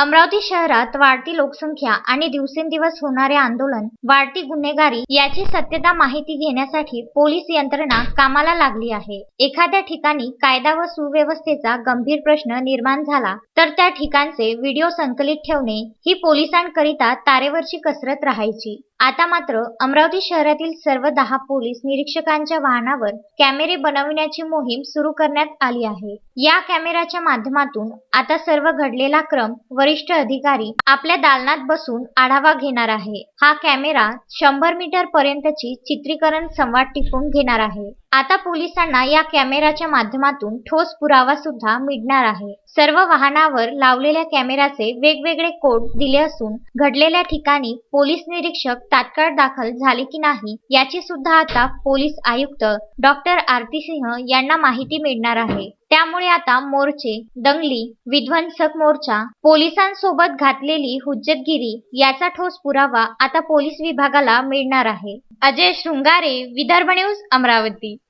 अमरावती शहरात वाढती लोकसंख्या आणि दिवसेंदिवस होणारे आंदोलन वाढती गुन्हेगारी याची सत्यता माहिती घेण्यासाठी पोलीस यंत्रणा कामाला लागली आहे. एखाद्या ठिकाणी कायदा व सुव्यवस्थेचा गंभीर प्रश्न निर्माण झाला तर त्या ठिकाणचे व्हिडिओ संकलित ठेवणे ही पोलिसांकरिता तारेवरची कसरत राहायची. आता मात्र अमरावती शहरातील सर्व दहा पोलीस निरीक्षकांच्या वाहनावर कॅमेरे बनविण्याची मोहीम सुरू करण्यात आली आहे. या कॅमेऱ्याच्या माध्यमातून आता सर्व घडलेला क्रम वरिष्ठ अधिकारी आपल्या दालनात बसून आढावा घेणार आहे. हा कॅमेरा शंभर मीटर पर्यंतची चित्रीकरण संवाद टिपून घेणार आहे. आता पोलिसांना या कॅमेऱ्याच्या माध्यमातून ठोस पुरावा सुद्धा मिळणार आहे. सर्व वाहनावर लावलेल्या कॅमेऱ्याचे वेगवेगळे कोड दिले असून घडलेल्या ठिकाणी पोलीस निरीक्षक तात्काळ दाखल झाले की नाही याची सुद्धा आता पोलीस आयुक्त डॉक्टर आरती सिंह यांना माहिती मिळणार आहे. त्यामुळे आता मोर्चे दंगली विध्वंसक मोर्चा पोलिसांसोबत घातलेली हुज्जतगिरी याचा ठोस पुरावा आता पोलीस विभागाला मिळणार आहे. अजय शृंगारे विदर्भ न्यूज अमरावती.